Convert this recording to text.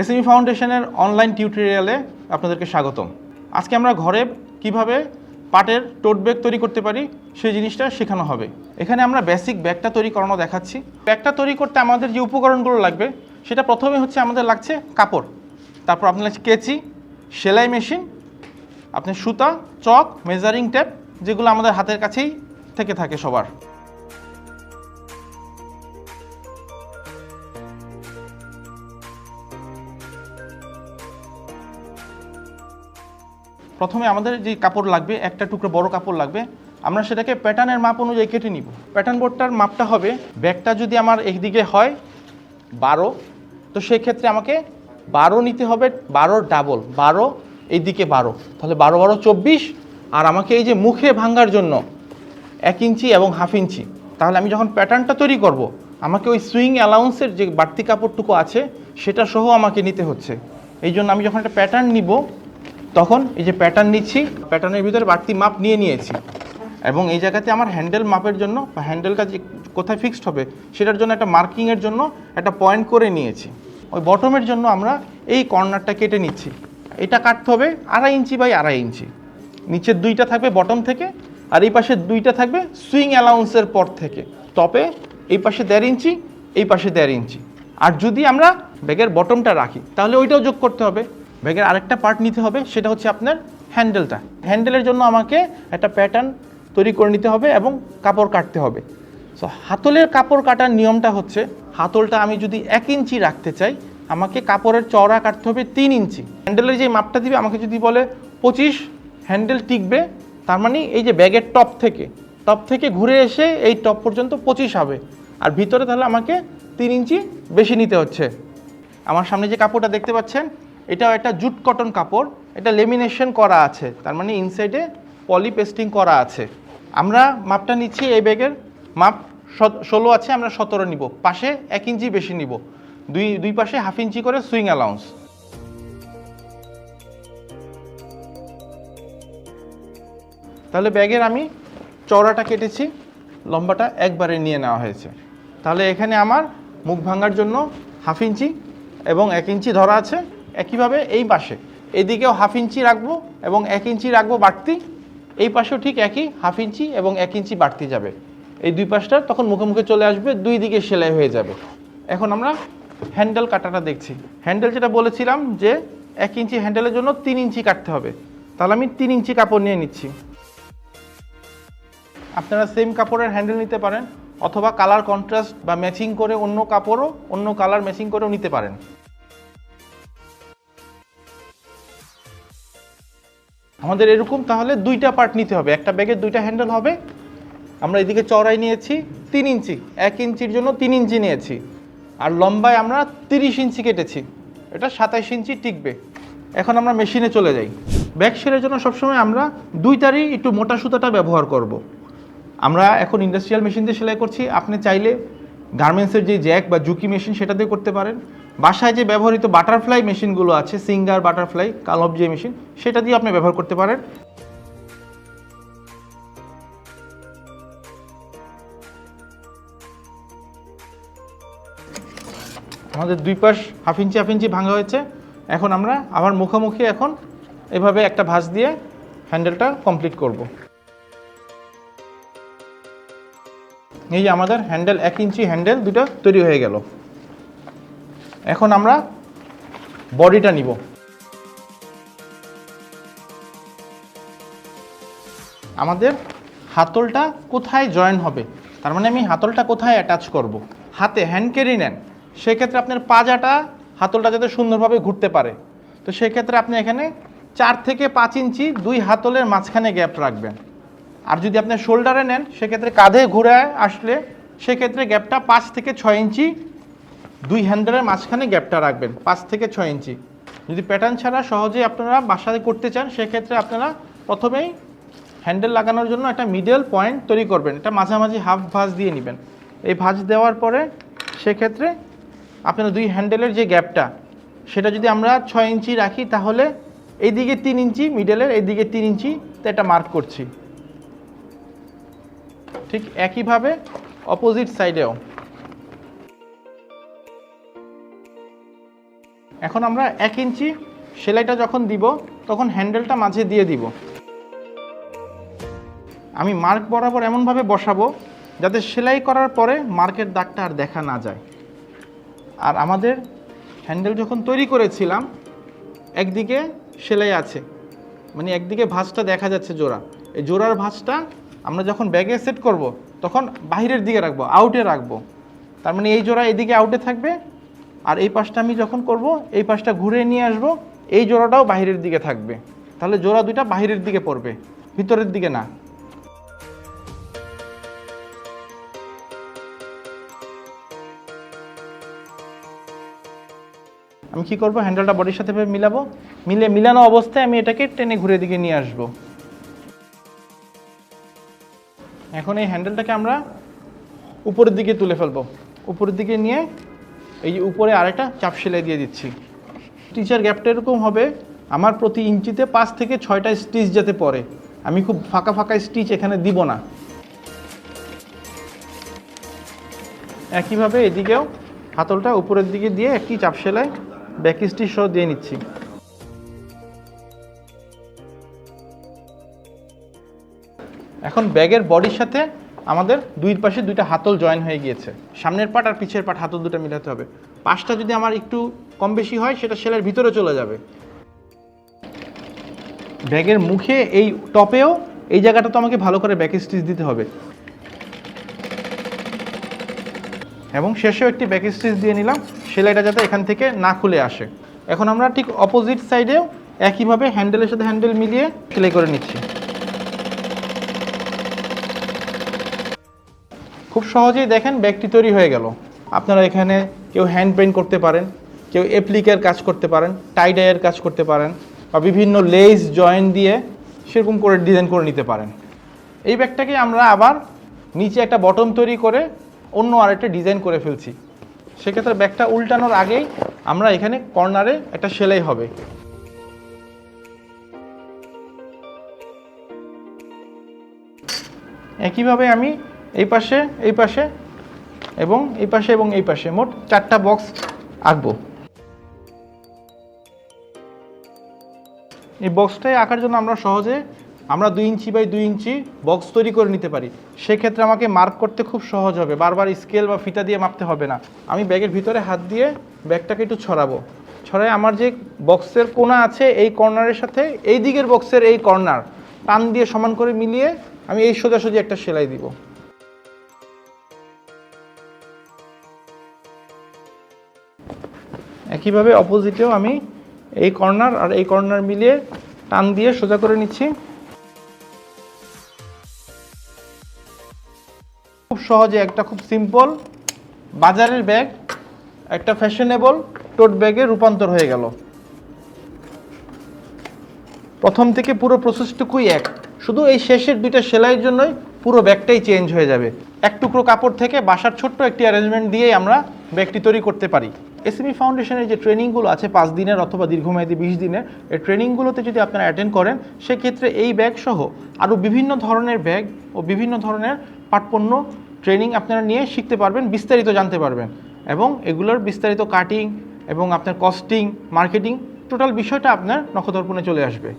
SME ফাউন্ডেশনের online টিউটোরিয়ালে আপনাদেরকে স্বাগতম। আজকে আমরা ঘরে কীভাবে পাটের টোট ব্যাগ তৈরি করতে পারি, সেই জিনিসটা শেখানো হবে। এখানে আমরা বেসিক ব্যাগটা তৈরি করানো দেখাচ্ছি। ব্যাগটা তৈরি করতে আমাদের যে উপকরণগুলো লাগবে, সেটা প্রথমে হচ্ছে আমাদের লাগছে কাপড়। তারপর আপনার লাগছে কেচি, সেলাই মেশিন, আপনি সুতা, চক মেজারিং টেপ যেগুলো আমাদের হাতের কাছেই থেকে থাকে সবার। প্রথমে আমাদের যে কাপড় লাগবে, একটা টুকরো বড় কাপড় লাগবে, আমরা সেটাকে প্যাটার্নের মাপ অনুযায়ী কেটে নিব। প্যাটার্ন বোর্ডটার মাপটা হবে, ব্যাগটা যদি আমার একদিকে হয় বারো, তো সেক্ষেত্রে আমাকে বারো নিতে হবে, বারো ডাবল, বারো এইদিকে বারো। তাহলে বারো বারো, চব্বিশ, আর আমাকে এই যে মুখে ভাঙার জন্য এক ইঞ্চি এবং হাফ ইঞ্চি। তাহলে আমি যখন প্যাটার্নটা তৈরি করব, আমাকে ওই সুইং অ্যালাউন্সের যে বাড়তি কাপড়টুকু আছে, সেটা সহ আমাকে নিতে হচ্ছে। এই জন্য আমি যখন একটা প্যাটার্ন নিব তখন এই যে প্যাটার্ন নিচ্ছি প্যাটার্নের ভিতরে বাড়তি মাপ নিয়ে নিয়েছি। এবং এই জায়গাতে আমার হ্যান্ডেল মাপের জন্য বা হ্যান্ডেলটা যে কোথায় ফিক্সড হবে, সেটার জন্য একটা মার্কিংয়ের জন্য একটা পয়েন্ট করে নিয়েছি। ওই বটমের জন্য আমরা এই কর্নারটা কেটে নিচ্ছি। এটা কাটতে হবে আড়াই ইঞ্চি বাই আড়াই ইঞ্চি। নিচের দুইটা থাকবে বটম থেকে, আর এই পাশে দুইটা থাকবে সুইং অ্যালাউন্সের পর থেকে। টপে এই পাশে দেড় ইঞ্চি, এই পাশে দেড় ইঞ্চি। আর যদি আমরা ব্যাগের বটমটা রাখি, তাহলে ওইটাও যোগ করতে হবে। ব্যাগের আরেকটা পার্ট নিতে হবে, সেটা হচ্ছে আপনার হ্যান্ডেলটা হ্যান্ডেলের জন্য আমাকে একটা প্যাটার্ন তৈরি করে নিতে হবে এবং কাপড় কাটতে হবে। সো হাতলের কাপড় কাটার নিয়মটা হচ্ছে, হাতলটা আমি যদি এক ইঞ্চি রাখতে চাই, আমাকে কাপড়ের চওড়া কাটতে হবে তিন ইঞ্চি। হ্যান্ডেলের যে মাপটা দিবে, আমাকে যদি বলে পঁচিশ হ্যান্ডেল টিকবে, তার মানে এই যে ব্যাগের টপ থেকে টপ থেকে ঘুরে এসে এই টপ পর্যন্ত পঁচিশ হবে। আর ভিতরে তাহলে আমাকে তিন ইঞ্চি বেশি নিতে হচ্ছে। আমার সামনে যে কাপড়টা দেখতে পাচ্ছেন এটাও একটা জুট কটন কাপড়, এটা লেমিনেশন করা আছে, তার মানে ইনসাইডে পলি পেস্টিং করা আছে। আমরা মাপটা নিচ্ছি এই ব্যাগের, মাপ ষোলো আছে, আমরা সতেরো নিব। পাশে এক ইঞ্চি বেশি নিব। দুই দুই পাশে হাফ ইঞ্চি করে সুইং অ্যালাউন্স তাহলে ব্যাগের আমি চওড়াটা কেটেছি, লম্বাটা একবারে নিয়ে নেওয়া হয়েছে। তাহলে এখানে আমার মুখ ভাঙার জন্য হাফ ইঞ্চি এবং এক ইঞ্চি ধরা আছে। একইভাবে এই পাশে। এদিকেও হাফ ইঞ্চি রাখব এবং এক ইঞ্চি রাখব বাড়তি। এই পাশেও ঠিক একই হাফ ইঞ্চি এবং এক ইঞ্চি বাড়তি যাবে। এই দুই পাশটা তখন মুখে মুখে চলে আসবে, দুই দিকে সেলাই হয়ে যাবে। এখন আমরা হ্যান্ডেল কাটাটা দেখছি। হ্যান্ডেল যেটা বলেছিলাম যে এক ইঞ্চি হ্যান্ডেলের জন্য তিন ইঞ্চি কাটতে হবে। তাহলে আমি তিন ইঞ্চি কাপড় নিয়ে নিচ্ছি। আপনারা সেম কাপড়ের হ্যান্ডেল নিতে পারেন, অথবা কালার কন্ট্রাস্ট বা ম্যাচিং করে অন্য কাপড়ও, অন্য কালার ম্যাচিং করেও নিতে পারেন। আমাদের এরকম, তাহলে দুইটা পার্ট নিতে হবে। একটা ব্যাগের দুইটা হ্যান্ডেল হবে। আমরা এদিকে চড়াই নিয়েছি, তিন ইঞ্চি। এক ইঞ্চির জন্য তিন ইঞ্চি নিয়েছি। আর লম্বায় আমরা তিরিশ ইঞ্চি কেটেছি। এটা সাতাইশ ইঞ্চি টিকবে। এখন আমরা মেশিনে চলে যাই। ব্যাগ সেলের জন্য সবসময় আমরা দুইটারই একটু মোটা সুতাটা ব্যবহার করব। আমরা এখন ইন্ডাস্ট্রিয়াল মেশিন দিয়ে সেলাই করছি। আপনি চাইলে গার্মেন্টসের যে জ্যাক বা জুকি মেশিন সেটা দিয়ে করতে পারেন। বাসায় যে ব্যবহৃত বাটারফ্লাই মেশিনগুলো আছে, সিঙ্গার বাটারফ্লাই কালব যে মেশিন, সেটা দিয়ে আপনি ব্যবহার করতে পারেন। আমাদের দুই পাশ হাফ ইঞ্চি হাফ ইঞ্চি ভাঙা হয়েছে। এখন আমরা আবার মুখোমুখি এখন এভাবে একটা ভাঁজ দিয়ে হ্যান্ডেলটা কমপ্লিট করব। এই যে আমাদের হ্যান্ডেল, এক ইঞ্চি হ্যান্ডেল দুটো তৈরি হয়ে গেল। এখন আমরা বডিটা নিব। আমাদের হাতলটা কোথায় জয়েন হবে? তার মানে আমি হাতলটা কোথায় অ্যাটাচ করব। হাতে হ্যান্ড ক্যারি নেন। সেক্ষেত্রে আপনার পাজাটা হাতলটা যাতে সুন্দরভাবে ঘুরতে পারে। তো সেক্ষেত্রে আপনি এখানে চার থেকে পাঁচ ইঞ্চি দুই হাতলের মাঝখানে গ্যাপ রাখবেন। আর যদি আপনি শোল্ডারে নেন, সেক্ষেত্রে কাঁধে ঘুরে আসলে সেক্ষেত্রে গ্যাপটা পাঁচ থেকে ছয় ইঞ্চি দুই হ্যান্ডেলের মাঝখানে গ্যাপটা রাখবেন, পাঁচ থেকে ছয় ইঞ্চি। যদি প্যাটার্ন ছাড়া সহজে আপনারা বাসায় করতে চান, সেক্ষেত্রে আপনারা প্রথমেই হ্যান্ডেল লাগানোর জন্য একটা মিডল পয়েন্ট তৈরি করবেন। এটা মাঝামাঝি হাফ ভাঁজ দিয়ে নেবেন। এই ভাঁজ দেওয়ার পরে সেক্ষেত্রে আপনারা দুই হ্যান্ডেলের যে গ্যাপটা, সেটা যদি আমরা ছয় ইঞ্চি রাখি, তাহলে এইদিকে তিন ইঞ্চি মিডলের এইদিকে তিন ইঞ্চি, তো এটা মার্ক করছি। ঠিক একইভাবে অপোজিট সাইডেও এখন আমরা এক ইঞ্চি সেলাইটা যখন দিব, তখন হ্যান্ডেলটা মাঝে দিয়ে দিব। আমি মার্ক বরাবর এমনভাবে বসাবো, যাতে সেলাই করার পরে মার্কের দাগটা আর দেখা না যায়। আর আমাদের হ্যান্ডেল যখন তৈরি করেছিলাম, একদিকে সেলাই আছে মানে একদিকে ভাঁজটা দেখা যাচ্ছে জোড়া। এই জোড়ার ভাঁজটা আমরা যখন ব্যাগে সেট করব, তখন বাইরের দিকে রাখব আউটে রাখব। তার মানে এই জোড়া এদিকে আউটে থাকবে আর এই পাশটা আমি যখন করব, এই পাশটা ঘুরে নিয়ে আসব, এই জোড়াটাও বাইরের দিকে থাকবে। তাহলে জোড়া দুইটা বাইরের দিকে পড়বে, ভিতরের দিকে না। আমি কি করব? হ্যান্ডেলটা বডির সাথে মিলাবো। মিলে মিলানো অবস্থায় আমি এটাকে টেনে ঘুরে দিকে নিয়ে আসব। এখন এই হ্যান্ডেলটাকে আমরা উপরের দিকে তুলে ফেলব। উপরের দিকে নিয়ে এই যে উপরে আরেকটা চাপ সেলাই দিয়ে দিচ্ছি। টিচার গ্যাপটা এরকম হবে, আমার প্রতি ইঞ্চিতে পাঁচ থেকে ছয়টা স্টিচ যেতে পড়ে। আমি খুব ফাঁকা ফাঁকা স্টিচ এখানে দিব না। একইভাবে এদিকেও হাতলটা উপরের দিকে দিয়ে একটি চাপ সেলাই ব্যাক স্টিচ সহ দিয়ে নিচ্ছি। এখন ব্যাগের বডির সাথে আমাদের দুই পাশে দুইটা হাতল জয়েন হয়ে গিয়েছে। সামনের পাট আর পিছের পাট হাতল দুটো মিলাতে হবে। পাশটা যদি আমার একটু কম বেশি হয়, সেটা সেলের ভিতরে চলে যাবে। ব্যাগের মুখে এই টপেও এই জায়গাটা তো আমাকে ভালো করে ব্যাক স্টিচ দিতে হবে। এবং শেষেও একটি ব্যাক স্টিচ দিয়ে নিলাম। সেলাইটা যাতে এখান থেকে না খুলে আসে। এখন আমরা ঠিক অপোজিট সাইডেও একইভাবে হ্যান্ডেলের সাথে হ্যান্ডেল মিলিয়ে সেলাই করে নিচ্ছি। খুব সহজেই দেখেন ব্যাগটি তৈরি হয়ে গেল। আপনারা এখানে কেউ হ্যান্ড পেইন্ট করতে পারেন, কেউ অ্যাপ্লিকের কাজ করতে পারেন টাইডাইয়ের কাজ করতে পারেন বা বিভিন্ন লেস জয়েন্ট দিয়ে সেরকম করে ডিজাইন করে নিতে পারেন। এই ব্যাগটাকে আমরা আবার নিচে একটা বটম তৈরি করে অন্য আরেকটা ডিজাইন করে ফেলছি। সেক্ষেত্রে ব্যাগটা উল্টানোর আগেই আমরা এখানে কর্নারে একটা সেলাই হবে। একইভাবে আমি এই পাশে এই পাশে, এবং এই পাশে এবং এই পাশে। মোট চারটা বক্স আঁকবো। এই বক্সটাই আঁকার জন্য আমরা সহজে আমরা দুই ইঞ্চি বাই দুই ইঞ্চি বক্স তৈরি করে নিতে পারি। সেক্ষেত্রে আমাকে মার্ক করতে খুব সহজ হবে। বারবার স্কেল বা ফিতা দিয়ে মাপতে হবে না। আমি ব্যাগের ভিতরে হাত দিয়ে ব্যাগটাকে একটু ছড়াবো। ছড়ায় আমার যে বক্সের কোনা আছে, এই কর্নারের সাথে এই দিকের বক্সের এই কর্নার টান দিয়ে সমান করে মিলিয়ে আমি এই সোজাসুজি একটা সেলাই দিব। একইভাবে অপোজিটেও আমি এই কর্নার আর এই কর্নার মিলিয়ে টান দিয়ে সোজা করে নিচ্ছি। খুব সহজে একটা খুব সিম্পল বাজারের ব্যাগ একটা ফ্যাশনেবল টোট ব্যাগে রূপান্তর হয়ে গেল। প্রথম থেকে পুরো প্রসেসটুকুই এক। শুধু এই শেষের দুইটা সেলাইয়ের জন্যই পুরো ব্যাগটাই চেঞ্জ হয়ে যাবে। এক টুকরো কাপড় থেকে বাসার ছোট্ট একটি অ্যারেঞ্জমেন্ট দিয়েই আমরা ব্যাগটি তৈরি করতে পারি। এসএমই ফাউন্ডেশনের যে ট্রেনিংগুলো আছে পাঁচ দিনের অথবা দীর্ঘমেয়াদী বিশ দিনের, এই ট্রেনিংগুলোতে যদি আপনারা অ্যাটেন্ড করেন, সেক্ষেত্রে এই ব্যাগ সহ আরও বিভিন্ন ধরনের ব্যাগ ও বিভিন্ন ধরনের পাটপণ্য ট্রেনিং আপনারা নিয়ে শিখতে পারবেন, বিস্তারিত জানতে পারবেন। এবং এগুলোর বিস্তারিত কাটিং এবং আপনার কস্টিং মার্কেটিং টোটাল বিষয়টা আপনার নখদর্পণে চলে আসবে।